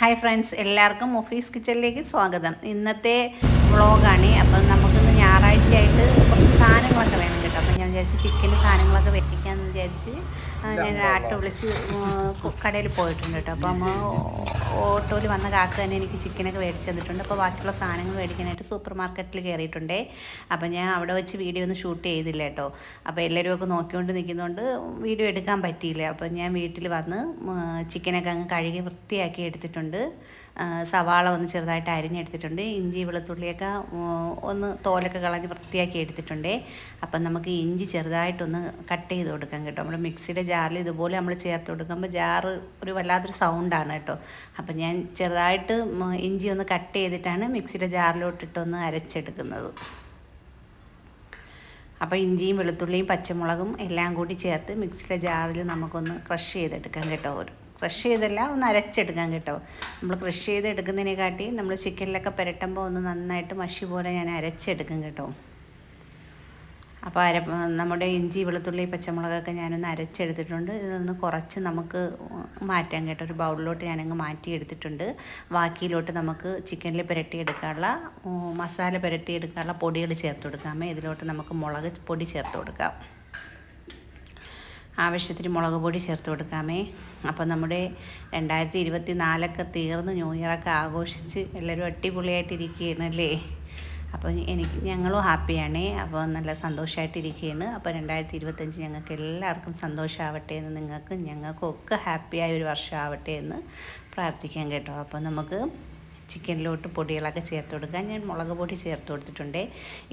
Hi friends എല്ലാവർക്കും office കിച്ചണിലേക്ക് സ്വാഗതം. ഇന്നത്തെ വ്ളോഗാണ്. അപ്പം നമുക്കിന്ന് ഞായറാഴ്ചയായിട്ട് കുറച്ച് സാധനങ്ങളൊക്കെ വേണം കേട്ടോ. അപ്പം ഞാൻ വിചാരിച്ച് ചിക്കൻ സാധനങ്ങളൊക്കെ വെപ്പിക്കാമെന്ന് വിചാരിച്ച് ഞാൻ ആട്ടോ വിളിച്ച് കടയിൽ പോയിട്ടുണ്ട് കേട്ടോ. അപ്പോൾ അമ്മ ഓട്ടോയിൽ വന്ന കാക്ക തന്നെ എനിക്ക് ചിക്കനൊക്കെ മേടിച്ച് തന്നിട്ടുണ്ട്. അപ്പോൾ ബാക്കിയുള്ള സാധനങ്ങൾ മേടിക്കാനായിട്ട് സൂപ്പർ മാർക്കറ്റിൽ കയറിയിട്ടുണ്ടേ. അപ്പം ഞാൻ അവിടെ വെച്ച് വീഡിയോ ഒന്നും ഷൂട്ട് ചെയ്തില്ല കേട്ടോ. അപ്പോൾ എല്ലാവരും ഒക്കെ നോക്കിക്കൊണ്ട് നിൽക്കുന്നതുകൊണ്ട് വീഡിയോ എടുക്കാൻ പറ്റിയില്ല. അപ്പോൾ ഞാൻ വീട്ടിൽ വന്ന് ചിക്കനൊക്കെ അങ്ങ് കഴുകി വൃത്തിയാക്കി എടുത്തിട്ടുണ്ട്. സവാള ഒന്ന് ചെറുതായിട്ട് അരിഞ്ഞെടുത്തിട്ടുണ്ട്. ഇഞ്ചി വെളുത്തുള്ളിയൊക്കെ ഒന്ന് തോലൊക്കെ കളഞ്ഞ് വൃത്തിയാക്കി എടുത്തിട്ടുണ്ട്. അപ്പം നമുക്ക് ഇഞ്ചി ചെറുതായിട്ടൊന്ന് കട്ട് ചെയ്ത് കൊടുക്കാം കേട്ടോ. നമ്മുടെ മിക്സിയുടെ ജാറിൽ ഇതുപോലെ നമ്മൾ ചേർത്ത് കൊടുക്കുമ്പോൾ ജാറ് ഒരു വല്ലാത്തൊരു സൗണ്ടാണ് കേട്ടോ. അപ്പം ഞാൻ ചെറുതായിട്ട് ഇഞ്ചി ഒന്ന് കട്ട് ചെയ്തിട്ടാണ് മിക്സിയുടെ ജാറിലോട്ടിട്ടൊന്ന് അരച്ചെടുക്കുന്നത്. അപ്പോൾ ഇഞ്ചിയും വെളുത്തുള്ളിയും പച്ചമുളകും എല്ലാം കൂടി ചേർത്ത് മിക്സിയുടെ ജാറിൽ നമുക്കൊന്ന് ക്രഷ് ചെയ്തെടുക്കാം കേട്ടോ. ഒരു ക്രഷ് ചെയ്തല്ല ഒന്ന് അരച്ചെടുക്കാൻ കേട്ടോ. നമ്മൾ ക്രഷ് ചെയ്ത് എടുക്കുന്നതിനെക്കാട്ടി നമ്മൾ ചിക്കനിലൊക്കെ പുരട്ടുമ്പോൾ ഒന്ന് നന്നായിട്ട് മഷി പോലെ ഞാൻ അരച്ചെടുക്കും കേട്ടോ. അപ്പോൾ അര നമ്മുടെ ഇഞ്ചി വെളുത്തുള്ളി പച്ചമുളകൊക്കെ ഞാനൊന്ന് അരച്ചെടുത്തിട്ടുണ്ട്. ഇതൊന്ന് കുറച്ച് നമുക്ക് മാറ്റാൻ കേട്ടോ. ഒരു ബൗളിലോട്ട് ഞാനങ്ങ് മാറ്റിയെടുത്തിട്ടുണ്ട്. ബാക്കിയിലോട്ട് നമുക്ക് ചിക്കനിൽ പുരട്ടിയെടുക്കാനുള്ള മസാല പുരട്ടിയെടുക്കാനുള്ള പൊടികൾ ചേർത്ത് കൊടുക്കാമേ ഇതിലോട്ട് നമുക്ക് മുളക് പൊടി ചേർത്ത് കൊടുക്കാം. ആവശ്യത്തിന് മുളക് പൊടി ചേർത്ത് കൊടുക്കാമേ അപ്പോൾ നമ്മുടെ രണ്ടായിരത്തി ഇരുപത്തി നാലൊക്കെ തീർന്ന് ന്യൂ ഇയറൊക്കെ ആഘോഷിച്ച് എല്ലാവരും അടിപൊളിയായിട്ടിരിക്കുകയാണ് അല്ലേ? അപ്പോൾ എനിക്ക് ഞങ്ങളും ഹാപ്പിയാണ്. അപ്പോൾ നല്ല സന്തോഷമായിട്ടിരിക്കുകയാണ് അപ്പോൾ രണ്ടായിരത്തി ഇരുപത്തഞ്ച് ഞങ്ങൾക്ക് എല്ലാവർക്കും സന്തോഷമാവട്ടെ എന്ന് നിങ്ങൾക്ക് ഞങ്ങൾക്കും ഒക്കെ ഹാപ്പിയായ ഒരു വർഷമാവട്ടെ എന്ന് പ്രാർത്ഥിക്കാം കേട്ടോ. അപ്പോൾ നമുക്ക് ചിക്കനിലോട്ട് പൊടികളൊക്കെ ചേർത്ത് കൊടുക്കാം. ഞാൻ മുളക് പൊടി ചേർത്ത് കൊടുത്തിട്ടുണ്ട്.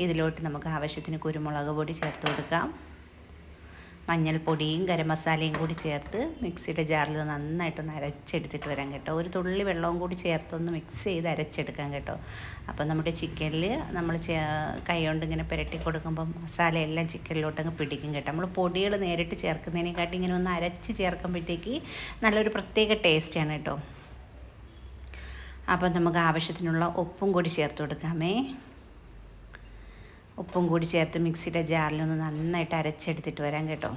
ഇതിലോട്ട് നമുക്ക് ആവശ്യത്തിന് കുരുമുളക് പൊടി ചേർത്ത് കൊടുക്കാം. മഞ്ഞൾപ്പൊടിയും ഗരം മസാലയും കൂടി ചേർത്ത് മിക്സിയുടെ ജാറിൽ നന്നായിട്ടൊന്ന് അരച്ചെടുത്തിട്ട് വരാം കേട്ടോ. ഒരു തുള്ളി വെള്ളവും കൂടി ചേർത്തൊന്ന് മിക്സ് ചെയ്ത് അരച്ചെടുക്കാം കേട്ടോ. അപ്പോൾ നമ്മുടെ ചിക്കനിൽ നമ്മൾ കൈ കൊണ്ട് ഇങ്ങനെ പുരട്ടി കൊടുക്കുമ്പം മസാലയെല്ലാം ചിക്കനിലോട്ടങ്ങ് പിടിക്കും കേട്ടോ. നമ്മൾ പൊടികൾ നേരിട്ട് ചേർക്കുന്നതിനെക്കാട്ടി ഇങ്ങനെ ഒന്ന് അരച്ച് ചേർക്കുമ്പോഴത്തേക്ക് നല്ലൊരു പ്രത്യേക ടേസ്റ്റാണ് കേട്ടോ. അപ്പം നമുക്ക് ആവശ്യത്തിനുള്ള ഉപ്പും കൂടി ചേർത്ത് കൊടുക്കാമേ. ഉപ്പും കൂടി ചേർത്ത് മിക്സിയുടെ ജാറിലൊന്ന് നന്നായിട്ട് അരച്ചെടുത്തിട്ട് വരാം കേട്ടോ.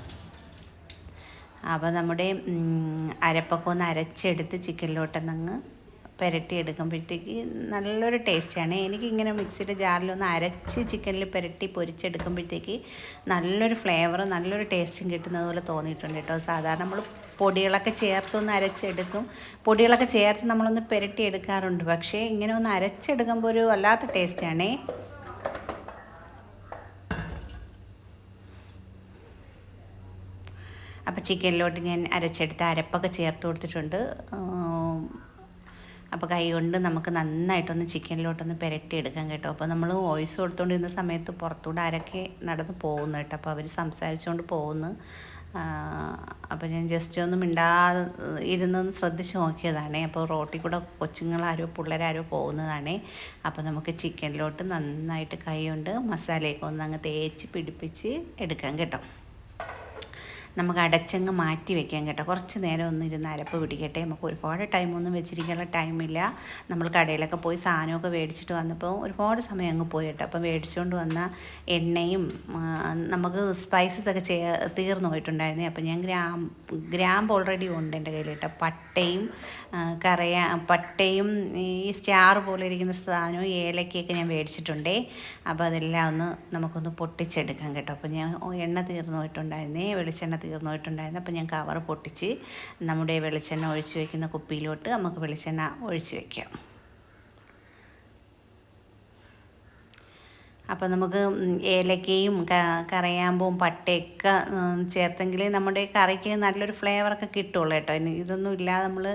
അപ്പോൾ നമ്മുടെ അരപ്പൊക്കെ ഒന്ന് അരച്ചെടുത്ത് ചിക്കനിലോട്ടൊന്നങ്ങ് പുരട്ടി എടുക്കുമ്പോഴത്തേക്ക് നല്ലൊരു ടേസ്റ്റാണ്. എനിക്കിങ്ങനെ മിക്സിയുടെ ജാറിലൊന്ന് അരച്ച് ചിക്കനിൽ പുരട്ടി പൊരിച്ചെടുക്കുമ്പോഴത്തേക്ക് നല്ലൊരു ഫ്ലേവർ നല്ലൊരു ടേസ്റ്റും കിട്ടുന്നത് പോലെ തോന്നിയിട്ടുണ്ട് കേട്ടോ. സാധാരണ നമ്മൾ പൊടികളൊക്കെ ചേർത്തൊന്ന് അരച്ചെടുക്കും. പൊടികളൊക്കെ ചേർത്ത് നമ്മളൊന്ന് പുരട്ടി എടുക്കാറുണ്ട് പക്ഷേ ഇങ്ങനെ ഒന്ന് അരച്ചെടുക്കുമ്പോൾ ഒരു വല്ലാത്ത ടേസ്റ്റാണേ. അപ്പോൾ ചിക്കനിലോട്ട് ഞാൻ അരച്ചെടുത്ത അരപ്പൊക്കെ ചേർത്ത് കൊടുത്തിട്ടുണ്ട്. അപ്പോൾ കൈ കൊണ്ട് നമുക്ക് നന്നായിട്ടൊന്ന് ചിക്കനിലോട്ടൊന്ന് എടുക്കാം കേട്ടോ. അപ്പോൾ നമ്മൾ വോയിസ് കൊടുത്തുകൊണ്ടിരുന്ന സമയത്ത് പുറത്തൂടെ ആരൊക്കെ നടന്ന് പോകുന്നു കേട്ടോ. അപ്പോൾ അവർ സംസാരിച്ചുകൊണ്ട് പോകുന്നു. അപ്പോൾ ഞാൻ ജസ്റ്റ് ഒന്നും മിണ്ടാതെ ഇരുന്നൊന്ന് ശ്രദ്ധിച്ച് നോക്കിയതാണേ. അപ്പോൾ റോട്ടിൽ കൂടെ കൊച്ചുങ്ങളാരോ പിള്ളേരാരോ പോകുന്നതാണേ. അപ്പോൾ നമുക്ക് ചിക്കനിലോട്ട് നന്നായിട്ട് കൈ കൊണ്ട് മസാലയൊക്കെ ഒന്ന് അങ്ങ് തേച്ച് പിടിപ്പിച്ച് എടുക്കാം കേട്ടോ. നമുക്ക് അടച്ചങ്ങ് മാറ്റി വെക്കാം കേട്ടോ. കുറച്ച് നേരം ഒന്ന് ഇരുന്ന് അരപ്പ് പിടിക്കട്ടെ. നമുക്ക് ഒരുപാട് ടൈമൊന്നും വെച്ചിരിക്കാനുള്ള ടൈമില്ല നമ്മൾ കടയിലൊക്കെ പോയി സാധനമൊക്കെ മേടിച്ചിട്ട് വന്നപ്പോൾ ഒരുപാട് സമയം അങ്ങ് പോയി കേട്ടോ. അപ്പോൾ മേടിച്ചുകൊണ്ട് വന്ന എണ്ണയും നമുക്ക് സ്പൈസസ് ഒക്കെ ചേ തീർന്നു പോയിട്ടുണ്ടായിരുന്നു. അപ്പോൾ ഞാൻ ഗ്രാം ഗ്രാമ്പ് ഓൾറെഡി ഉണ്ട് എന്റെ കയ്യിൽ കേട്ടോ. പട്ടയും കറയ പട്ടയും ഈ സ്റ്റാർ പോലെ ഇരിക്കുന്ന സാധനവും ഏലക്കയൊക്കെ ഞാൻ മേടിച്ചിട്ടുണ്ടേ. അപ്പോൾ അതെല്ലാം ഒന്ന് നമുക്കൊന്ന് പൊട്ടിച്ചെടുക്കാം കേട്ടോ. അപ്പോൾ ഞാൻ എണ്ണ തീർന്നു പോയിട്ടുണ്ടായിരുന്നേ. വെളിച്ചെണ്ണ തീർന്നു പോയിട്ടുണ്ടായിരുന്നു അപ്പോൾ ഞാൻ കവർ പൊട്ടിച്ച് നമ്മുടെ വെളിച്ചെണ്ണ ഒഴിച്ച് വയ്ക്കുന്ന കുപ്പിയിലോട്ട് നമുക്ക് വെളിച്ചെണ്ണ ഒഴിച്ച് വയ്ക്കാം അപ്പോൾ നമുക്ക് ഏലക്കയും കറിയാമ്പും പട്ടയൊക്കെ ചേർത്തെങ്കിൽ നമ്മുടെ കറിക്ക് നല്ലൊരു ഫ്ലേവറൊക്കെ കിട്ടുള്ളൂ കേട്ടോ. ഇതൊന്നും ഇല്ലാതെ നമ്മൾ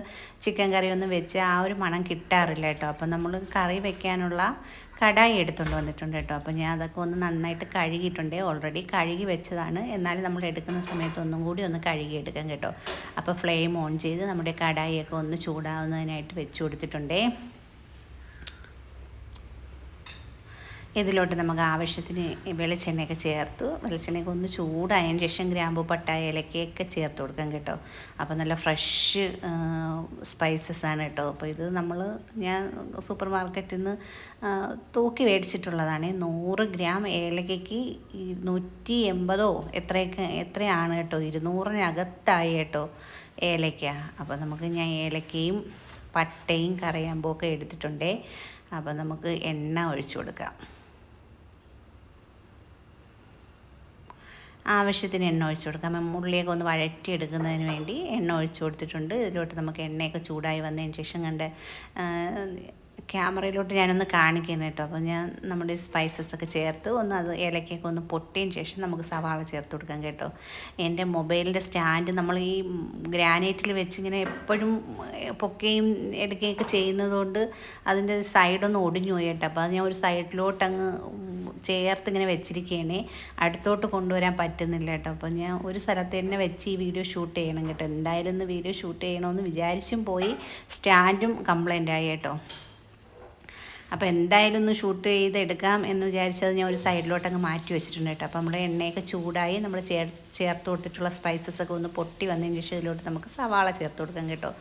ചിക്കൻ കറിയൊന്നും വെച്ച് ആ ഒരു മണം കിട്ടാറില്ല കേട്ടോ. അപ്പോൾ നമ്മൾ കറി വെക്കാനുള്ള കടായി എടുത്തുകൊണ്ട് വന്നിട്ടുണ്ട് കേട്ടോ. അപ്പോൾ ഞാൻ അതൊക്കെ ഒന്ന് നന്നായിട്ട് കഴുകിയിട്ടുണ്ട്. ഓൾറെഡി കഴുകി വെച്ചതാണ്. എന്നാലും നമ്മൾ എടുക്കുന്ന സമയത്ത് ഒന്നും കൂടി ഒന്ന് കഴുകി എടുക്കാം കേട്ടോ. അപ്പോൾ ഫ്ലെയിം ഓൺ ചെയ്ത് നമ്മുടെ കടായിയൊക്കെ ഒന്ന് ചൂടാവുന്നതിനായിട്ട് വെച്ച് കൊടുത്തിട്ടുണ്ടേ. ഇതിലോട്ട് നമുക്ക് ആവശ്യത്തിന് വെളിച്ചെണ്ണയൊക്കെ ചേർത്തു. വെളിച്ചെണ്ണയൊക്കെ ഒന്ന് ചൂടായതിന് ശേഷം ഗ്രാമ്പു പട്ട ഏലക്കയൊക്കെ ചേർത്ത് കൊടുക്കാം കേട്ടോ. അപ്പോൾ നല്ല ഫ്രഷ് സ്പൈസസ് ആണ് കേട്ടോ. അപ്പോൾ ഇത് നമ്മൾ ഞാൻ സൂപ്പർ മാർക്കറ്റിൽ നിന്ന് തൂക്കി മേടിച്ചിട്ടുള്ളതാണ്. നൂറ് ഗ്രാം ഏലക്കയ്ക്ക് നൂറ്റി എൺപതോ എത്രയൊക്കെ എത്രയാണ് കേട്ടോ? ഇരുന്നൂറിനകത്തായി കേട്ടോ ഏലക്ക. അപ്പോൾ നമുക്ക് ഞാൻ ഏലക്കയും പട്ടയും കറിയാമ്പോ ഒക്കെ എടുത്തിട്ടുണ്ടേ. അപ്പോൾ നമുക്ക് എണ്ണ ഒഴിച്ചു കൊടുക്കാം. ആവശ്യത്തിന് എണ്ണ ഒഴിച്ചു കൊടുക്കാം. ഉള്ളിയൊക്കെ ഒന്ന് വഴറ്റിയെടുക്കുന്നതിന് വേണ്ടി എണ്ണ ഒഴിച്ചു കൊടുത്തിട്ടുണ്ട്. ഇതിലോട്ട് നമുക്ക് എണ്ണയൊക്കെ ചൂടായി വന്നതിന് ശേഷം കണ്ട് ക്യാമറയിലോട്ട് ഞാനൊന്ന് കാണിക്കുന്നു കേട്ടോ. അപ്പോൾ ഞാൻ നമ്മുടെ സ്പൈസസ് ഒക്കെ ചേർത്ത് ഒന്ന് അത് ഇലക്കൊക്കെ ഒന്ന് പൊട്ടിയതിന് ശേഷം നമുക്ക് സവാള ചേർത്ത് കൊടുക്കാം കേട്ടോ. എന്റെ മൊബൈലിന്റെ സ്റ്റാൻഡ് നമ്മൾ ഈ ഗ്രാനൈറ്റിൽ വെച്ചിങ്ങനെ എപ്പോഴും പൊക്കുകയും എടുക്കുകയൊക്കെ ചെയ്യുന്നതുകൊണ്ട് അതിന്റെ സൈഡൊന്ന് ഒടിഞ്ഞു പോയി കേട്ടോ. അപ്പോൾ അത് ഞാൻ ഒരു സൈഡിലോട്ട് അങ്ങ് ചേർത്ത് ഇങ്ങനെ വെച്ചിരിക്കുകയാണേ അടുത്തോട്ട് കൊണ്ടുവരാൻ പറ്റുന്നില്ല കേട്ടോ. അപ്പോൾ ഞാൻ ഒരു സ്ഥലത്ത് തന്നെ വെച്ച് ഈ വീഡിയോ ഷൂട്ട് ചെയ്യണം കേട്ടോ. എന്തായാലും ഒന്ന് വീഡിയോ ഷൂട്ട് ചെയ്യണമെന്ന് വിചാരിച്ചും പോയി സ്റ്റാൻഡും കംപ്ലൈന്റ് ആയി കേട്ടോ. അപ്പോൾ എന്തായാലും ഒന്ന് ഷൂട്ട് ചെയ്ത് എടുക്കാം എന്ന് വിചാരിച്ചത് ഞാൻ ഒരു സൈഡിലോട്ട് അങ്ങ് മാറ്റി വെച്ചിട്ടുണ്ട് കേട്ടോ. അപ്പോൾ നമ്മുടെ എണ്ണയൊക്കെ ചൂടായി നമ്മൾ ചേർ ചേർത്ത് കൊടുത്തിട്ടുള്ള സ്പൈസസ് ഒക്കെ ഒന്ന് പൊട്ടി വന്നതിന് ശേഷം ഇതിലോട്ട് നമുക്ക് സവാള ചേർത്ത് കൊടുക്കാം കേട്ടോ.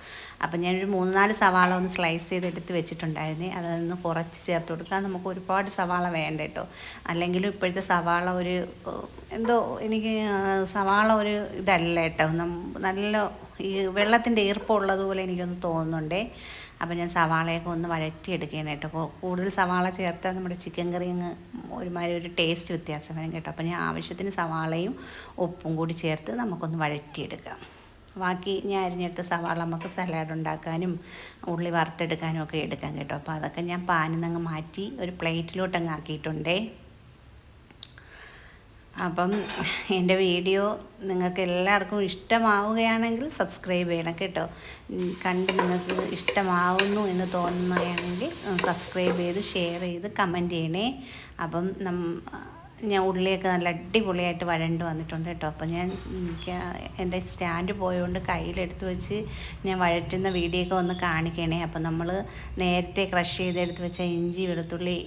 അപ്പോൾ ഞാനൊരു മൂന്ന് നാല് സവാള ഒന്ന് സ്ലൈസ് ചെയ്ത് എടുത്ത് വെച്ചിട്ടുണ്ടായിരുന്നേ അതൊന്ന് കുറച്ച് ചേർത്ത് കൊടുക്കാം. നമുക്ക് ഒരുപാട് സവാള വേണ്ട കേട്ടോ. അല്ലെങ്കിലും ഇപ്പോഴത്തെ സവാള ഒരു എന്തോ എനിക്ക് സവാള ഒരു ഇതല്ല കേട്ടോ. നല്ല ഈ വെള്ളത്തിന്റെ ഈർപ്പമുള്ളതുപോലെ എനിക്കൊന്ന് തോന്നുന്നുണ്ടേ. അപ്പോൾ ഞാൻ സവാളയൊക്കെ ഒന്ന് വഴറ്റിയെടുക്കുകയാണ് കേട്ടോ. കൂടുതൽ സവാള ചേർത്താൽ നമ്മുടെ ചിക്കൻ കറി അങ്ങ് ഒരുമാതിരി ഒരു ടേസ്റ്റ് വ്യത്യാസം വരും കേട്ടോ. അപ്പോൾ ഞാൻ ആവശ്യത്തിന് സവാളയും ഉപ്പും കൂടി ചേർത്ത് നമുക്കൊന്ന് വഴറ്റിയെടുക്കാം. ബാക്കി ഞാൻ അരിഞ്ഞെടുത്ത സവാള നമുക്ക് സലാഡ് ഉണ്ടാക്കാനും ഉള്ളി വറുത്തെടുക്കാനും ഒക്കെ എടുക്കാം കേട്ടോ. അപ്പോൾ അതൊക്കെ ഞാൻ പാനിൽ നിന്ന് മാറ്റി ഒരു പ്ലേറ്റിലോട്ടങ്ങ് ആക്കിയിട്ടുണ്ടേ. അപ്പം എന്റെ വീഡിയോ നിങ്ങൾക്ക് എല്ലാവർക്കും ഇഷ്ടമാവുകയാണെങ്കിൽ സബ്സ്ക്രൈബ് ചെയ്യണം കേട്ടോ. കണ്ട് നിങ്ങൾക്ക് ഇഷ്ടമാവുന്നു എന്ന് തോന്നുകയാണെങ്കിൽ സബ്സ്ക്രൈബ് ചെയ്ത് ഷെയർ ചെയ്ത് കമന്റ് ചെയ്യണേ. അപ്പം നം ഞാൻ ഉള്ളിയൊക്കെ നല്ല അടിപൊളിയായിട്ട് വഴണ്ട് വന്നിട്ടുണ്ട് കേട്ടോ. അപ്പം ഞാൻ എന്റെ സ്റ്റാൻഡ് പോയതുകൊണ്ട് കയ്യിലെടുത്ത് വെച്ച് ഞാൻ വഴറ്റുന്ന വീഡിയോ ഒക്കെ ഒന്ന് കാണിക്കണേ. അപ്പം നമ്മൾ നേരത്തെ ക്രഷ് ചെയ്തെടുത്ത് വെച്ച ഇഞ്ചി വെളുത്തുള്ളി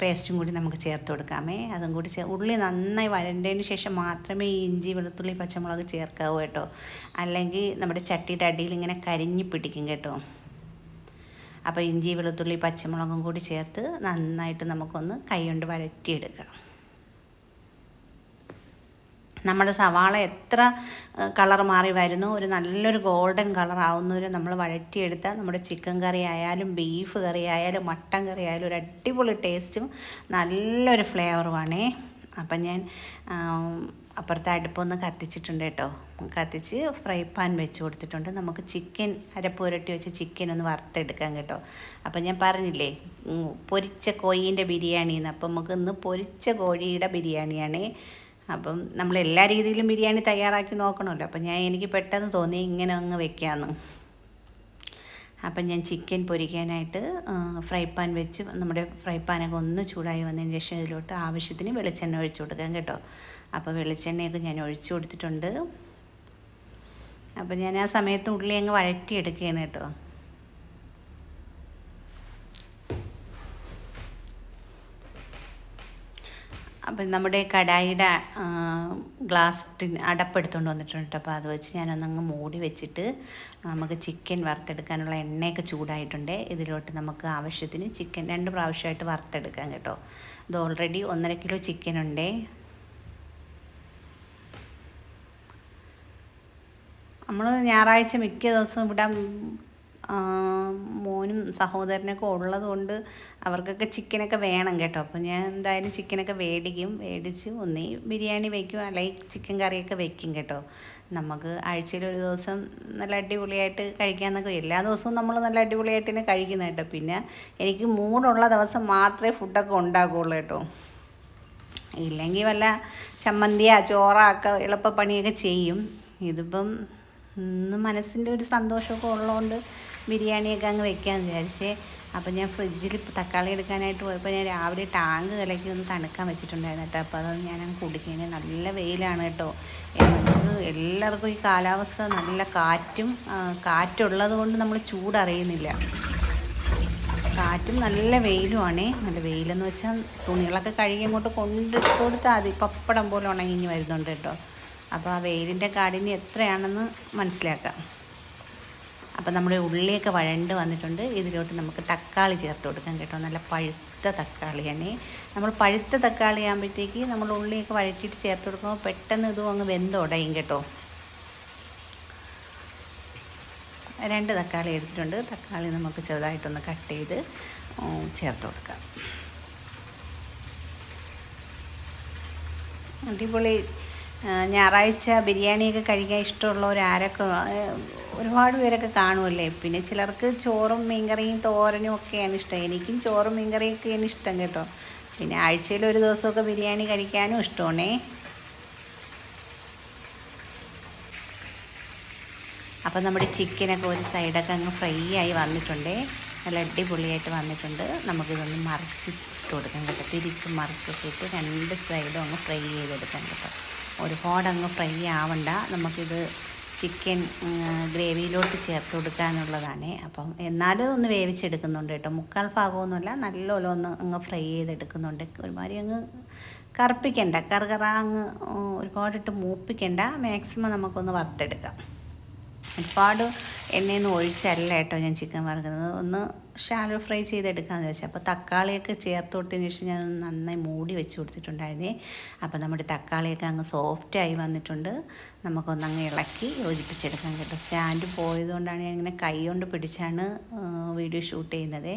പേസ്റ്റും കൂടി നമുക്ക് ചേർത്ത് കൊടുക്കാമേ. അതും കൂടി ചേർ ഉള്ളി നന്നായി വരണ്ടതിന് ശേഷം മാത്രമേ ഈ ഇഞ്ചി വെളുത്തുള്ളി പച്ചമുളക് ചേർക്കാവൂ കേട്ടോ. അല്ലെങ്കിൽ നമ്മുടെ ചട്ടിയുടെ അടിയിൽ ഇങ്ങനെ കരിഞ്ഞു പിടിക്കും കേട്ടോ. അപ്പോൾ ഇഞ്ചി വെളുത്തുള്ളി പച്ചമുളകും കൂടി ചേർത്ത് നന്നായിട്ട് നമുക്കൊന്ന് കൈ കൊണ്ട് വഴറ്റിയെടുക്കാം. നമ്മുടെ സവാള എത്ര കളർ മാറി വരുന്നു ഒരു നല്ലൊരു ഗോൾഡൻ കളർ ആവുന്നവരെ നമ്മൾ വഴറ്റിയെടുത്താൽ നമ്മുടെ ചിക്കൻ കറി ആയാലും ബീഫ് കറി ആയാലും മട്ടൻ കറി ആയാലും ഒരു അടിപൊളി ടേസ്റ്റും നല്ലൊരു ഫ്ലേവറുമാണേ അപ്പം ഞാൻ അപ്പുറത്തെ അടുപ്പൊന്ന് കത്തിച്ചിട്ടുണ്ട് കേട്ടോ. കത്തിച്ച് ഫ്രൈ പാൻ വെച്ച് കൊടുത്തിട്ടുണ്ട്. നമുക്ക് ചിക്കൻ അരപ്പുരട്ടി വെച്ച് ചിക്കൻ ഒന്ന് വറുത്തെടുക്കാം കേട്ടോ. അപ്പം ഞാൻ പറഞ്ഞില്ലേ പൊരിച്ച കോഴീന്റെ ബിരിയാണിന്ന് അപ്പം നമുക്ക് ഇന്ന് പൊരിച്ച കോഴിയുടെ ബിരിയാണിയാണ്. അപ്പം നമ്മൾ എല്ലാ രീതിയിലും ബിരിയാണി തയ്യാറാക്കി നോക്കണമല്ലോ. അപ്പം ഞാൻ എനിക്ക് പെട്ടെന്ന് തോന്നി ഇങ്ങനെ അങ്ങ് വെക്കാമെന്ന് അപ്പം ഞാൻ ചിക്കൻ പൊരിക്കാനായിട്ട് ഫ്രൈ പാൻ വെച്ച് നമ്മുടെ ഫ്രൈ പാനൊക്കെ ഒന്ന് ചൂടായി വന്നതിന് ശേഷം ഇതിലോട്ട് ആവശ്യത്തിന് വെളിച്ചെണ്ണ ഒഴിച്ചു കൊടുക്കാം കേട്ടോ. അപ്പോൾ വെളിച്ചെണ്ണയൊക്കെ ഞാൻ ഒഴിച്ചു കൊടുത്തിട്ടുണ്ട്. അപ്പം ഞാൻ ആ സമയത്ത് ഉള്ളി അങ്ങ് വഴറ്റിയെടുക്കുകയാണ് കേട്ടോ. അപ്പം നമ്മുടെ കടായിയുടെ ഗ്ലാസ് ടിൻ അടപ്പെടുത്തുകൊണ്ട് വന്നിട്ടുണ്ട് അപ്പോൾ അത് വെച്ച് ഞാനൊന്നങ്ങ് മൂടി വെച്ചിട്ട് നമുക്ക് ചിക്കൻ വറുത്തെടുക്കാനുള്ള എണ്ണയൊക്കെ ചൂടായിട്ടുണ്ട്. ഇതിലോട്ട് നമുക്ക് ആവശ്യത്തിന് ചിക്കൻ രണ്ട് പ്രാവശ്യമായിട്ട് വറുത്തെടുക്കാം കേട്ടോ. ഇത് ഓൾറെഡി ഒന്നര കിലോ ചിക്കൻ ഉണ്ട്. നമ്മൾ ഞായറാഴ്ച മിക്ക ദിവസവും ഇവിടെ മോനും സഹോദരനൊക്കെ ഉള്ളതുകൊണ്ട് അവർക്കൊക്കെ ചിക്കനൊക്കെ വേണം കേട്ടോ. അപ്പോൾ ഞാൻ എന്തായാലും ചിക്കനൊക്കെ മേടിക്കും മേടിച്ച് ഒന്നേ ബിരിയാണി വയ്ക്കും അല്ലെങ്കിൽ ചിക്കൻ കറിയൊക്കെ വയ്ക്കും കേട്ടോ. നമുക്ക് ആഴ്ചയിൽ ഒരു ദിവസം നല്ല അടിപൊളിയായിട്ട് കഴിക്കാമെന്നൊക്കെ എല്ലാ ദിവസവും നമ്മൾ നല്ല അടിപൊളിയായിട്ട് തന്നെ കഴിക്കുന്ന കേട്ടോ. പിന്നെ എനിക്ക് മൂടുള്ള ദിവസം മാത്രമേ ഫുഡൊക്കെ ഉണ്ടാക്കുകയുള്ളൂ കേട്ടോ. ഇല്ലെങ്കിൽ വല്ല ചമ്മന്തിയാ ചോറൊക്കെ എളുപ്പപ്പണിയൊക്കെ ചെയ്യും. ഇതിപ്പം ഇന്ന് മനസ്സിന്റെ ഒരു സന്തോഷമൊക്കെ ഉള്ളതുകൊണ്ട് ബിരിയാണിയൊക്കെ അങ്ങ് വെക്കാമെന്ന് വിചാരിച്ചേ. അപ്പോൾ ഞാൻ ഫ്രിഡ്ജിൽ തക്കാളി എടുക്കാനായിട്ട് പോയപ്പോൾ ഞാൻ രാവിലെ ടാങ്ക് കലക്കി ഒന്ന് തണുക്കാൻ വെച്ചിട്ടുണ്ടായിരുന്നു കേട്ടോ. അപ്പോൾ അത് ഞാൻ കുടിക്കുന്നത് നല്ല വെയിലാണ് കേട്ടോ. നമുക്ക് എല്ലാവർക്കും ഈ കാലാവസ്ഥ നല്ല കാറ്റും കാറ്റുള്ളത് കൊണ്ട് നമ്മൾ ചൂടറിയുന്നില്ല. കാറ്റും നല്ല വെയിലുമാണേ. നല്ല വെയിലെന്ന് വെച്ചാൽ തുണികളൊക്കെ കഴുകി അങ്ങോട്ട് കൊണ്ട് കൊടുത്താൽ മതി. പപ്പടം പോലെ ഉണങ്ങി വരുന്നുണ്ട് കേട്ടോ. അപ്പോൾ ആ വെയിലിന്റെ കാഠിന്യം എത്രയാണെന്ന് മനസ്സിലാക്കാം. അപ്പോൾ നമ്മുടെ ഉള്ളിയൊക്കെ വഴണ്ട് വന്നിട്ടുണ്ട്. ഇതിലോട്ട് നമുക്ക് തക്കാളി ചേർത്ത് കൊടുക്കാം കേട്ടോ. നല്ല പഴുത്ത തക്കാളി തക്കാളിയാണ്. നമ്മൾ പഴുത്ത തക്കാളി ആകുമ്പോഴത്തേക്ക് നമ്മൾ ഉള്ളിയൊക്കെ വഴറ്റിയിട്ട് ചേർത്ത് കൊടുക്കുമ്പോൾ പെട്ടെന്ന് ഇതും അങ്ങ് വെന്തുടയും കേട്ടോ. രണ്ട് തക്കാളി എടുത്തിട്ടുണ്ട്. തക്കാളി നമുക്ക് ചെറുതായിട്ടൊന്ന് കട്ട് ചെയ്ത് ചേർത്ത് കൊടുക്കാം. അടിപൊളി ഞായറാഴ്ച ബിരിയാണിയൊക്കെ കഴിക്കാൻ ഇഷ്ടമുള്ള ആ, ഒരുപാട് പേരൊക്കെ കാണുമല്ലേ പിന്നെ ചിലർക്ക് ചോറും മീൻകറിയും തോരനും ഒക്കെയാണ് ഇഷ്ടം. എനിക്കും ചോറും മീൻകറിയൊക്കെയാണ് ഇഷ്ടം കേട്ടോ. പിന്നെ ആഴ്ചയിൽ ഒരു ദിവസമൊക്കെ ബിരിയാണി കഴിക്കാനും ഇഷ്ടമാണേ. അപ്പോൾ നമ്മുടെ ചിക്കനൊക്കെ ഒരു സൈഡൊക്കെ അങ്ങ് ഫ്രൈ ആയി വന്നിട്ടുണ്ട്. നല്ല അടിപൊളിയായിട്ട് വന്നിട്ടുണ്ട്. നമുക്കിതൊന്ന് മറിച്ചിട്ട് കൊടുക്കാം കേട്ടോ. തിരിച്ച് മറിച്ചൊക്കെ ഇട്ട് രണ്ട് സൈഡും അങ്ങ് ഫ്രൈ ചെയ്തെടുക്കാം കേട്ടോ. ഒരുപാട് അങ്ങ് ഫ്രൈ ആവണ്ട. നമുക്കിത് ചിക്കൻ ഗ്രേവിയിലോട്ട് ചേർത്ത് കൊടുക്കാനുള്ളതാണ്. അപ്പം എന്നാലും ഒന്ന് വേവിച്ചെടുക്കുന്നുണ്ട് കേട്ടോ. മുക്കാൽ ഭാഗമൊന്നുമല്ല നല്ലോണം ഒന്ന് അങ്ങ് ഫ്രൈ ചെയ്തെടുക്കുന്നുണ്ട്. ഒരുമാതിരി അങ്ങ് കറുപ്പിക്കണ്ട കറുകറ അങ്ങ് ഒരുപാടിട്ട് മൂപ്പിക്കണ്ട. മാക്സിമം നമുക്കൊന്ന് വറുത്തെടുക്കാം. ഒരുപാട് എണ്ണയൊന്നും ഒഴിച്ചല്ല കേട്ടോ ഞാൻ ചിക്കൻ വറുക്കുന്നത്. ഒന്ന് ഷാലോ ഫ്രൈ ചെയ്തെടുക്കാമെന്ന് വെച്ചാൽ അപ്പോൾ തക്കാളിയൊക്കെ ചേർത്ത് കൊടുത്തതിന് ശേഷം ഞാൻ നന്നായി മൂടി വെച്ച് കൊടുത്തിട്ടുണ്ടായിരുന്നേ. അപ്പോൾ നമ്മുടെ തക്കാളിയൊക്കെ അങ്ങ് സോഫ്റ്റായി വന്നിട്ടുണ്ട്. നമുക്കൊന്ന് അങ്ങ് ഇളക്കി യോജിപ്പിച്ചെടുക്കാൻ കേട്ടോ. സ്റ്റാൻഡ് പോയതുകൊണ്ടാണ് ഞാൻ ഇങ്ങനെ കൈ കൊണ്ട് പിടിച്ചാണ് വീഡിയോ ഷൂട്ട് ചെയ്യുന്നത്.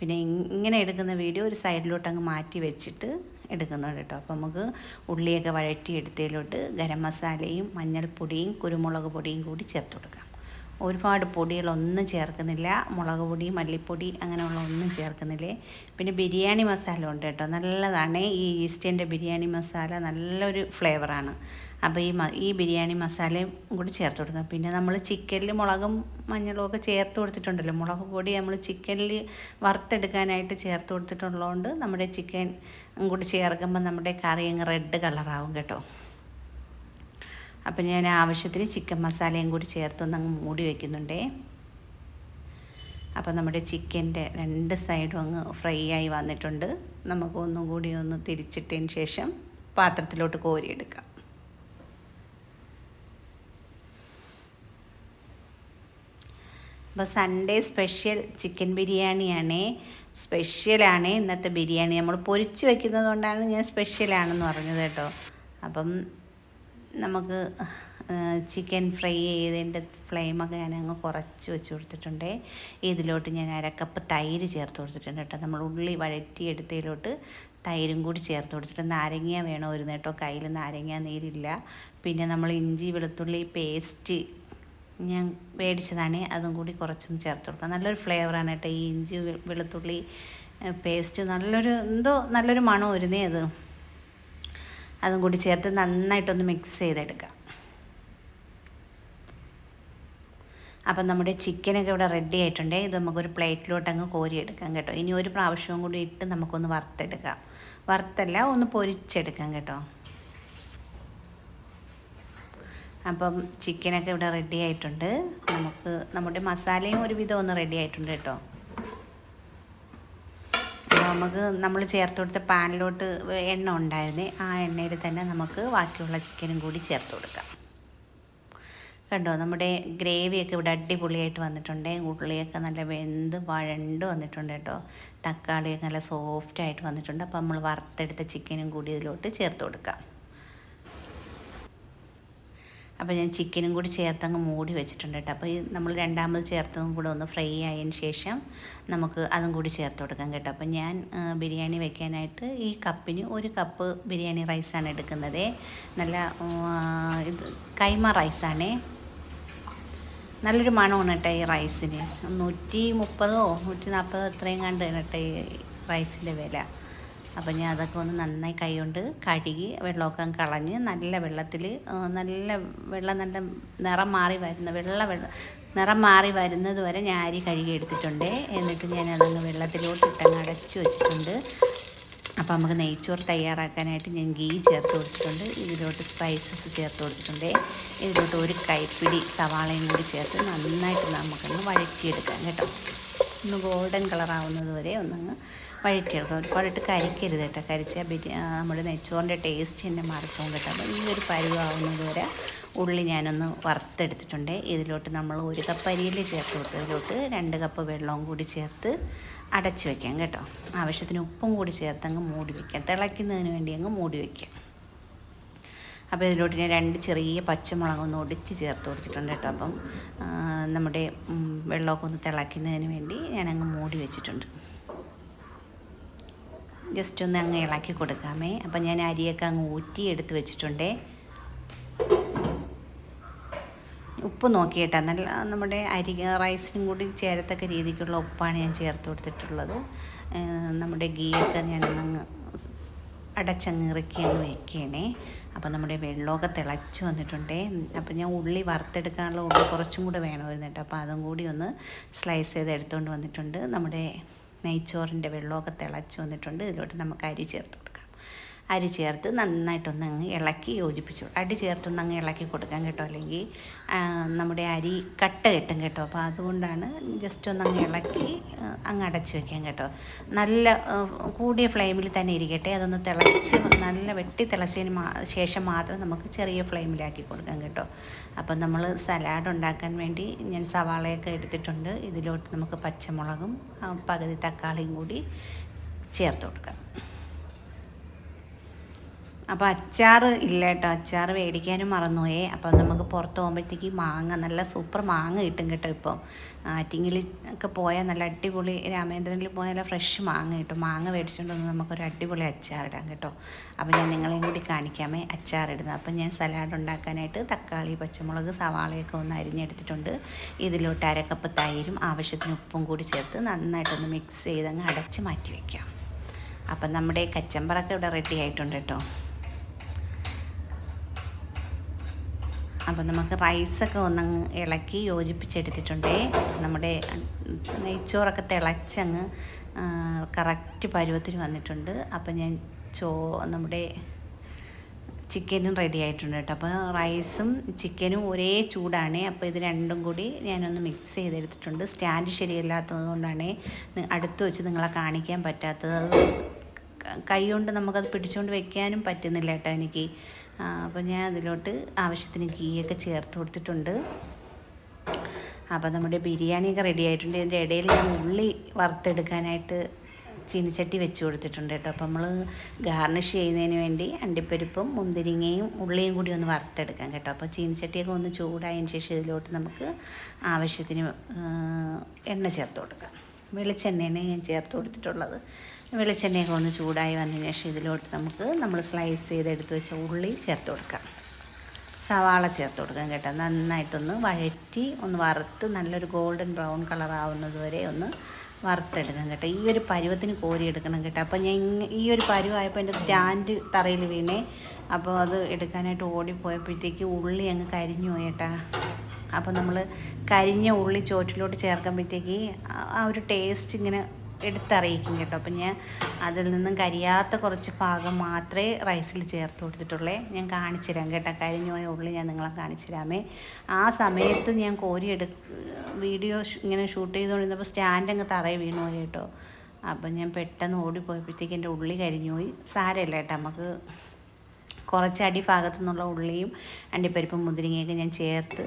പിന്നെ ഇങ്ങനെ എടുക്കുന്ന വീഡിയോ ഒരു സൈഡിലോട്ട് അങ്ങ് മാറ്റി വെച്ചിട്ട് എടുക്കുന്നുണ്ട് കേട്ടോ. അപ്പോൾ നമുക്ക് ഉള്ളിയൊക്കെ വഴറ്റി എടുത്തതിലോട്ട് ഗരം മസാലയും മഞ്ഞൾപ്പൊടിയും കുരുമുളക് പൊടിയും കൂടി ചേർത്ത് കൊടുക്കാം ഒരുപാട് പൊടികളൊന്നും ചേർക്കുന്നില്ല. മുളക് പൊടി മല്ലിപ്പൊടി അങ്ങനെയുള്ള ഒന്നും ചേർക്കുന്നില്ലേ. പിന്നെ ബിരിയാണി മസാല ഉണ്ട് കേട്ടോ. നല്ലതാണ്. ഈ ഈസ്റ്റേന്റെ ബിരിയാണി മസാല നല്ലൊരു ഫ്ലേവറാണ്. അപ്പോൾ ഈ ഈ ബിരിയാണി മസാലയും കൂടി ചേർത്ത് കൊടുക്കുക. പിന്നെ നമ്മൾ ചിക്കനിൽ മുളകും മഞ്ഞളും ഒക്കെ ചേർത്ത് കൊടുത്തിട്ടുണ്ടല്ലോ. മുളക് പൊടി നമ്മൾ ചിക്കനിൽ വറുത്തെടുക്കാനായിട്ട് ചേർത്ത് കൊടുത്തിട്ടുള്ളതുകൊണ്ട് നമ്മുടെ ചിക്കൻ കൂടി ചേർക്കുമ്പോൾ നമ്മുടെ കറി അങ്ങ് റെഡ് കളറാവും കേട്ടോ. അപ്പം ഞാൻ ആവശ്യത്തിന് ചിക്കൻ മസാലയും കൂടി ചേർത്തൊന്ന് അങ്ങ് മൂടി വയ്ക്കുന്നുണ്ടേ അപ്പം നമ്മുടെ ചിക്കന്റെ രണ്ട് സൈഡും അങ്ങ് ഫ്രൈ ആയി വന്നിട്ടുണ്ട്. നമുക്ക് ഒന്നും കൂടി ഒന്ന് തിരിച്ചിട്ടതിന് ശേഷം പാത്രത്തിലോട്ട് കോരിയെടുക്കാം. അപ്പോൾ സൺഡേ സ്പെഷ്യൽ ചിക്കൻ ബിരിയാണിയാണ്. സ്പെഷ്യലാണ് ഇന്നത്തെ ബിരിയാണി. നമ്മൾ പൊരിച്ച് വയ്ക്കുന്നത് കൊണ്ടാണ് ഞാൻ സ്പെഷ്യലാണെന്ന് പറഞ്ഞത് കേട്ടോ. അപ്പം നമുക്ക് ചിക്കൻ ഫ്രൈ ചെയ്തതിന്റെ ഫ്ലെയിമൊക്കെ ഞാൻ അങ്ങ് കുറച്ച് വെച്ച് കൊടുത്തിട്ടുണ്ട്. ഇതിലോട്ട് ഞാൻ അരക്കപ്പ് തൈര് ചേർത്ത് കൊടുത്തിട്ടുണ്ട് കേട്ടോ. നമ്മൾ ഉള്ളി വഴറ്റി എടുത്തതിലോട്ട് തൈരും കൂടി ചേർത്ത് കൊടുത്തിട്ട് നാരങ്ങ വേണം ഒരു നേട്ടോ? കയ്യിൽ നാരങ്ങ നീരില്ല. പിന്നെ നമ്മൾ ഇഞ്ചി വെളുത്തുള്ളി പേസ്റ്റ് ഞാൻ മേടിച്ചതാണ് അതും കൂടി കുറച്ചൊന്ന് ചേർത്ത് കൊടുക്കാം. നല്ലൊരു ഫ്ലേവറാണ് കേട്ടോ ഈ ഇഞ്ചി വെളുത്തുള്ളി പേസ്റ്റ് നല്ലൊരു എന്തോ നല്ലൊരു മണം ഒരുന്നേ അത്. അതും കൂടി ചേർത്ത് നന്നായിട്ടൊന്ന് മിക്സ് ചെയ്തെടുക്കാം. അപ്പം നമ്മുടെ ചിക്കനൊക്കെ ഇവിടെ റെഡി ആയിട്ടുണ്ട്. ഇത് നമുക്കൊരു പ്ലേറ്റിലോട്ട് അങ്ങ് കോരിയെടുക്കാം കേട്ടോ. ഇനി ഒരു പ്രാവശ്യവും കൂടി ഇട്ട് നമുക്കൊന്ന് വറുത്തെടുക്കാം. വറുത്തല്ല ഒന്ന് പൊരിച്ചെടുക്കാം കേട്ടോ. അപ്പം ചിക്കനൊക്കെ ഇവിടെ റെഡി ആയിട്ടുണ്ട്. നമുക്ക് നമ്മുടെ മസാലയും ഒരുവിധം ഒന്ന് റെഡി ആയിട്ടുണ്ട് കേട്ടോ. നമുക്ക് നമ്മൾ ചേർത്ത് കൊടുത്ത പാനിലോട്ട് എണ്ണ ഉണ്ടായിരുന്നേ ആ എണ്ണയിൽ തന്നെ നമുക്ക് ബാക്കിയുള്ള ചിക്കനും കൂടി ചേർത്ത് കൊടുക്കാം. കണ്ടോ നമ്മുടെ ഗ്രേവിയൊക്കെ ഇവിടെ അടിപൊളിയായിട്ട് വന്നിട്ടുണ്ട്. ഉള്ളിയൊക്കെ നല്ല വെന്ത് വഴണ്ട് വന്നിട്ടുണ്ട് കേട്ടോ. തക്കാളിയൊക്കെ നല്ല സോഫ്റ്റായിട്ട് വന്നിട്ടുണ്ട്. അപ്പോൾ നമ്മൾ വറുത്തെടുത്ത ചിക്കനും കൂടി ഇതിലോട്ട് ചേർത്ത് കൊടുക്കാം. അപ്പോൾ ഞാൻ ചിക്കനും കൂടി ചേർത്ത് അങ്ങ് മൂടി വെച്ചിട്ടുണ്ട് കേട്ടോ. അപ്പോൾ ഈ നമ്മൾ രണ്ടാമത് ചേർത്തതും കൂടെ ഒന്ന് ഫ്രൈ ആയതിന് ശേഷം നമുക്ക് അതും കൂടി ചേർത്ത് കൊടുക്കാം കേട്ടോ. അപ്പോൾ ഞാൻ ബിരിയാണി വെക്കാനായിട്ട് ഈ കപ്പിന് ഒരു കപ്പ് ബിരിയാണി റൈസാണ് എടുക്കുന്നത്. നല്ല ഇത് കൈമ റൈസാണേ. നല്ലൊരു മണമാണ് കേട്ടോ ഈ റൈസിന്. നൂറ്റി മുപ്പതോ നൂറ്റി നാൽപ്പതോ ഇത്രയും കണ്ട് കേട്ടോ ഈ റൈസിന്റെ വില. അപ്പം ഞാൻ അതൊക്കെ ഒന്ന് നന്നായി കൈകൊണ്ട് കഴുകി വെള്ളമൊക്കെ കളഞ്ഞ് നല്ല വെള്ളത്തിൽ നല്ല വെള്ളം നല്ല നിറം മാറി വരുന്ന വെള്ള വെള്ളം നിറം മാറി വരുന്നത് വരെ ഞാൻ അരി കഴുകി എടുത്തിട്ടുണ്ട്. എന്നിട്ട് ഞാൻ അതങ്ങ് വെള്ളത്തിലോട്ട് ഇട്ടങ്ങ് അടച്ചു വെച്ചിട്ടുണ്ട്. അപ്പോൾ നമുക്ക് നെയ്ച്ചോറ് തയ്യാറാക്കാനായിട്ട് ഞാൻ ഗീ ചേർത്ത് കൊടുത്തിട്ടുണ്ട്. ഇതിലോട്ട് സ്പൈസസ് ചേർത്ത് കൊടുത്തിട്ടുണ്ട്. ഇതിലോട്ട് ഒരു കൈപ്പിടി സവാളയും കൂടി ചേർത്ത് നന്നായിട്ട് നമുക്കൊന്ന് വഴറ്റിയെടുക്കാം കേട്ടോ. ഒന്ന് ഗോൾഡൻ കളറാവുന്നത് വരെ ഒന്നങ്ങ് വഴറ്റിയെടുക്കാം ഒരുപാടിട്ട് കരിക്കരുത് കേട്ടോ. കരിച്ചാൽ ബിരിയാ നമ്മുടെ നെച്ചോറിന്റെ ടേസ്റ്റ് തന്നെ മാറിപ്പോകും കേട്ടോ. അപ്പോൾ ഈ ഒരു പരുവാവുന്നത് വരെ ഉള്ളി ഞാനൊന്ന് വറുത്തെടുത്തിട്ടുണ്ട്. ഇതിലോട്ട് നമ്മൾ ഒരു കപ്പ് അരിയിൽ ചേർത്ത് കൊടുത്തതിലോട്ട് രണ്ട് കപ്പ് വെള്ളവും കൂടി ചേർത്ത് അടച്ച് വെക്കാം കേട്ടോ. ആവശ്യത്തിന് ഉപ്പും കൂടി ചേർത്ത് അങ്ങ് മൂടി വയ്ക്കാം തിളയ്ക്കുന്നതിന് വേണ്ടി അങ്ങ് മൂടി വയ്ക്കാം അപ്പോൾ ഇതിലോട്ട് ഞാൻ രണ്ട് ചെറിയ പച്ചമുളക് ഒന്ന് ഒടിച്ച് ചേർത്ത് കൊടുത്തിട്ടുണ്ട് കേട്ടോ. അപ്പം നമ്മുടെ വെള്ളമൊക്കെ ഒന്ന് തിളയ്ക്കുന്നതിന് വേണ്ടി ഞാനങ്ങ് മൂടി വെച്ചിട്ടുണ്ട്. ജസ്റ്റ് ഒന്ന് അങ്ങ് ഇളക്കി കൊടുക്കാമേ. അപ്പം ഞാൻ അരിയൊക്കെ അങ്ങ് ഊറ്റി എടുത്ത് വെച്ചിട്ടുണ്ട്. ഉപ്പ് നോക്കിയിട്ടാ. നല്ല നമ്മുടെ അരി റൈസിനും കൂടി ചേരത്തക്ക രീതിക്കുള്ള ഉപ്പാണ് ഞാൻ ചേർത്ത് കൊടുത്തിട്ടുള്ളത്. നമ്മുടെ ഗീയൊക്കെ ഞാൻ അങ്ങ് അടച്ചങ്ങ് ഇറക്കി അങ്ങ് വെക്കണേ. അപ്പോൾ നമ്മുടെ വെള്ളമൊക്കെ തിളച്ച് വന്നിട്ടുണ്ട്. അപ്പോൾ ഞാൻ ഉള്ളി വറുത്തെടുക്കാനുള്ള ഉള്ളി കുറച്ചും കൂടെ വേണമായിരുന്നു കേട്ടോ. അപ്പോൾ അതും കൂടി ഒന്ന് സ്ലൈസ് ചെയ്ത് എടുത്തുകൊണ്ട് വന്നിട്ടുണ്ട് നമ്മുടെ നെയ്ച്ചോറിന്റെ വെള്ളമൊക്കെ തിളച്ച് വന്നിട്ടുണ്ട്. ഇതിലോട്ട് നമുക്ക് അരി ചേർത്ത് അരി ചേർത്ത് നന്നായിട്ടൊന്ന് അങ്ങ് ഇളക്കി യോജിപ്പിച്ചു. അടി ചേർത്തൊന്ന് അങ്ങ് ഇളക്കി കൊടുക്കാൻ കേട്ടോ. അല്ലെങ്കിൽ നമ്മുടെ അരി കട്ട കിട്ടും കേട്ടോ. അപ്പോൾ അതുകൊണ്ടാണ് ജസ്റ്റ് ഒന്ന് അങ്ങ് ഇളക്കി അങ്ങ് അടച്ച് വെക്കാൻ കേട്ടോ. നല്ല കൂടിയ ഫ്ലെയിമിൽ തന്നെ ഇരിക്കട്ടെ. അതൊന്ന് തിളച്ച് നല്ല വെട്ടി തിളച്ചതിന് ശേഷം മാത്രം നമുക്ക് ചെറിയ ഫ്ലെയിമിലാക്കി കൊടുക്കാം കേട്ടോ. അപ്പം നമ്മൾ സലാഡ് ഉണ്ടാക്കാൻ വേണ്ടി ഞാൻ സവാളയൊക്കെ എടുത്തിട്ടുണ്ട്. ഇതിലോട്ട് നമുക്ക് പച്ചമുളകും പകുതി തക്കാളിയും കൂടി ചേർത്ത് കൊടുക്കാം. അപ്പോൾ അച്ചാർ ഇല്ല കേട്ടോ. അച്ചാർ മേടിക്കാനും മറന്നുപോയേ. അപ്പോൾ നമുക്ക് പുറത്ത് പോകുമ്പോഴത്തേക്ക് മാങ്ങ നല്ല സൂപ്പർ മാങ്ങ കിട്ടും കേട്ടോ ഇപ്പോൾ ആറ്റിങ്ങിൽ ഒക്കെ പോയാൽ നല്ല അടിപൊളി രാമേന്ദ്രനിൽ പോയാൽ നല്ല ഫ്രഷ് മാങ്ങ കിട്ടും. മാങ്ങ മേടിച്ചുകൊണ്ട് വന്ന് നമുക്കൊരു അടിപൊളി അച്ചാർ ഇടാം കേട്ടോ. അപ്പോൾ ഞാൻ നിങ്ങളെയും കൂടി കാണിക്കാമേ അച്ചാർ ഇടുന്നത്. അപ്പം ഞാൻ സലാഡ് ഉണ്ടാക്കാനായിട്ട് തക്കാളി പച്ചമുളക് സവാളയൊക്കെ ഒന്ന് അരിഞ്ഞെടുത്തിട്ടുണ്ട്. ഇതിലോട്ട് അരക്കപ്പ് തൈരും ആവശ്യത്തിന് ഉപ്പും കൂടി ചേർത്ത് നന്നായിട്ടൊന്ന് മിക്സ് ചെയ്ത് അങ്ങ് അടച്ച് മാറ്റി വയ്ക്കാം അപ്പം നമ്മുടെ കച്ചമ്പറൊക്കെ ഇവിടെ റെഡി ആയിട്ടുണ്ട് കേട്ടോ. അപ്പം നമുക്ക് റൈസൊക്കെ ഒന്നങ്ങ് ഇളക്കി യോജിപ്പിച്ചെടുത്തിട്ടുണ്ടേ. നമ്മുടെ നെയ്ച്ചോറൊക്കെ തിളച്ചങ്ങ് കറക്റ്റ് പരുവത്തിന് വന്നിട്ടുണ്ട്. അപ്പം ഞാൻ ചോ നമ്മുടെ ചിക്കനും റെഡി ആയിട്ടുണ്ട് കേട്ടോ. അപ്പോൾ റൈസും ചിക്കനും ഒരേ ചൂടാണ്. അപ്പോൾ ഇത് രണ്ടും കൂടി ഞാനൊന്ന് മിക്സ് ചെയ്തെടുത്തിട്ടുണ്ട്. സ്റ്റാൻഡ് ശരിയല്ലാത്തത് കൊണ്ടാണ് അടുത്ത് വെച്ച് നിങ്ങളെ കാണിക്കാൻ പറ്റാത്തത്. അത് കൈ കൊണ്ട് നമുക്കത് പിടിച്ചുകൊണ്ട് വെക്കാനും പറ്റുന്നില്ല കേട്ടോ എനിക്ക്. അപ്പോൾ ഞാൻ അതിലോട്ട് ആവശ്യത്തിന് ഗീയൊക്കെ ചേർത്ത് കൊടുത്തിട്ടുണ്ട്. അപ്പോൾ നമ്മുടെ ബിരിയാണിയൊക്കെ റെഡി ആയിട്ടുണ്ട്. ഇതിന്റെ ഇടയിൽ ഞാൻ ഉള്ളി വറുത്തെടുക്കാനായിട്ട് ചീനിച്ചട്ടി വെച്ച് കൊടുത്തിട്ടുണ്ട് കേട്ടോ. അപ്പോൾ നമ്മൾ ഗാർണിഷ് ചെയ്യുന്നതിന് വേണ്ടി അണ്ടിപ്പരിപ്പും മുന്തിരിങ്ങയും ഉള്ളിയും കൂടി ഒന്ന് വറുത്തെടുക്കാം കേട്ടോ. അപ്പോൾ ചീനിച്ചട്ടിയൊക്കെ ഒന്ന് ചൂടായതിന് ശേഷം ഇതിലോട്ട് നമുക്ക് ആവശ്യത്തിന് എണ്ണ ചേർത്ത് കൊടുക്കാം. വെളിച്ചെണ്ണയാണ് ഞാൻ ചേർത്ത് കൊടുത്തിട്ടുള്ളത്. വെളിച്ചെണ്ണയൊക്കെ ഒന്ന് ചൂടായി വന്നതിന് ശേഷം ഇതിലോട്ട് നമുക്ക് നമ്മൾ സ്ലൈസ് ചെയ്തെടുത്ത് വെച്ച ഉള്ളി ചേർത്ത് കൊടുക്കാം. സവാള ചേർത്ത് കൊടുക്കാം കേട്ടോ. നന്നായിട്ടൊന്ന് വഴറ്റി ഒന്ന് വറുത്ത് നല്ലൊരു ഗോൾഡൻ ബ്രൗൺ കളർ ആവുന്നത് വരെ ഒന്ന് വറുത്തെടുക്കാം കേട്ടോ. ഈ ഒരു പരുവത്തിന് കോരി എടുക്കണം കേട്ടോ. അപ്പോൾ ഞാൻ ഈ ഒരു പരുവായപ്പോൾ എന്റെ സ്റ്റാൻഡ് തറയിൽ വീണേ. അപ്പോൾ അത് എടുക്കാനായിട്ട് ഓടിപ്പോയപ്പോഴത്തേക്ക് ഉള്ളി അങ്ങ് കരിഞ്ഞു പോയേട്ടാ അപ്പോൾ നമ്മൾ കരിഞ്ഞ ഉള്ളി ചോറ്റിലോട്ട് ചേർക്കുമ്പോഴത്തേക്ക് ആ ഒരു ടേസ്റ്റ് ഇങ്ങനെ എടുത്തറിയിക്കും കേട്ടോ. അപ്പം ഞാൻ അതിൽ നിന്നും കരിയാത്ത കുറച്ച് ഭാഗം മാത്രമേ റൈസിൽ ചേർത്ത് കൊടുത്തിട്ടുള്ളേ. ഞാൻ കാണിച്ചു തരാം കേട്ടോ. കരിഞ്ഞു പോയ ഉള്ളിൽ ഞാൻ നിങ്ങളെ കാണിച്ചു തരാമേ ആ സമയത്ത് ഞാൻ കോരി എടു വീഡിയോ ഇങ്ങനെ ഷൂട്ട് ചെയ്തുകൊണ്ടിരുന്നപ്പോൾ സ്റ്റാൻഡ് അങ്ങ് തറയെ വീണു പോയി കേട്ടോ. അപ്പം ഞാൻ പെട്ടെന്ന് ഓടിപ്പോയപ്പോഴത്തേക്ക് എന്റെ ഉള്ളി കരിഞ്ഞു പോയി സാരമില്ല കേട്ടോ. നമുക്ക് കുറച്ച് അടിഭാഗത്തു നിന്നുള്ള ഉള്ളിയും അണ്ടിപ്പരിപ്പും മുന്തിരിങ്ങയൊക്കെ ഞാൻ ചേർത്ത്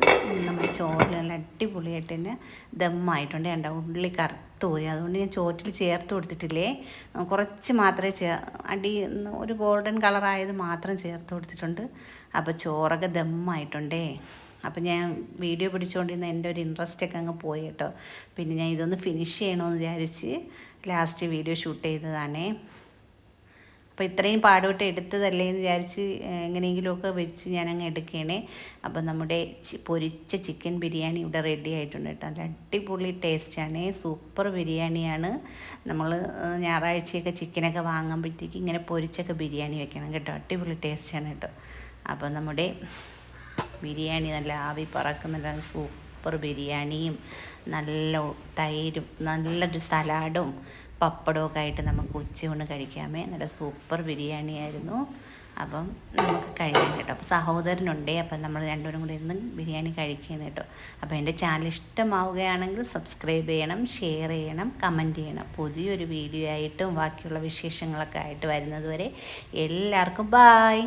നമ്മൾ ചോറിൽ നല്ല അടിപൊളിയായിട്ട് തന്നെ ദമ്മായിട്ടുണ്ട്. എന്റെ ഉള്ളി കറുത്ത് പോയി. അതുകൊണ്ട് ഞാൻ ചോറ്റിൽ ചേർത്ത് കൊടുത്തിട്ടില്ലേ? കുറച്ച് മാത്രമേ ചേ അടി ഒരു ഗോൾഡൻ കളറായത് മാത്രം ചേർത്ത് കൊടുത്തിട്ടുണ്ട്. അപ്പോൾ ചോറൊക്കെ ദമ്മായിട്ടുണ്ടേ. അപ്പം ഞാൻ വീഡിയോ പിടിച്ചുകൊണ്ടിരുന്ന എന്റെ ഒരു ഇൻട്രസ്റ്റ് ഒക്കെ അങ്ങ് പോയി കേട്ടോ. പിന്നെ ഞാൻ ഇതൊന്ന് ഫിനിഷ് ചെയ്യണമെന്ന് വിചാരിച്ച് ലാസ്റ്റ് വീഡിയോ ഷൂട്ട് ചെയ്തതാണേ. അപ്പോൾ ഇത്രയും പാടുപെട്ട് എടുത്തതല്ലേ എന്ന് വിചാരിച്ച് എങ്ങനെയെങ്കിലുമൊക്കെ വെച്ച് ഞാനങ്ങ് എടുക്കണേ. അപ്പം നമ്മുടെ പൊരിച്ച ചിക്കൻ ബിരിയാണി ഇവിടെ റെഡി ആയിട്ടുണ്ട് കേട്ടോ. നല്ല അടിപൊളി ടേസ്റ്റാണ് സൂപ്പർ ബിരിയാണിയാണ്. നമ്മൾ ഞായറാഴ്ചയൊക്കെ ചിക്കനൊക്കെ വാങ്ങുമ്പോഴത്തേക്ക് ഇങ്ങനെ പൊരിച്ചൊക്കെ ബിരിയാണി വെക്കണം കേട്ടോ. അടിപൊളി ടേസ്റ്റാണ് കേട്ടോ. അപ്പോൾ നമ്മുടെ ബിരിയാണി നല്ല ആവി പറക്കുന്ന നല്ല സൂപ്പർ ബിരിയാണിയും നല്ല തൈരും നല്ലൊരു സലാഡും പപ്പടമൊക്കെ ആയിട്ട് നമുക്ക് ഉച്ചയൂണ് കഴിക്കാമേ. നല്ല സൂപ്പർ ബിരിയാണി ആയിരുന്നു അപ്പം നമുക്ക് കഴിക്കാം കേട്ടോ. അപ്പം സഹോദരനുണ്ടേ അപ്പം നമ്മൾ രണ്ടുപേരും കൂടി ഇരുന്ന് ബിരിയാണി കഴിക്കുകയാണ് കേട്ടോ. അപ്പോൾ എന്റെ ചാനൽ ഇഷ്ടമാവുകയാണെങ്കിൽ സബ്സ്ക്രൈബ് ചെയ്യണം ഷെയർ ചെയ്യണം കമന്റ് ചെയ്യണം. പുതിയൊരു വീഡിയോ ആയിട്ടും ബാക്കിയുള്ള വിശേഷങ്ങളൊക്കെ ആയിട്ട് വരുന്നതുവരെ എല്ലാവർക്കും ബായ്.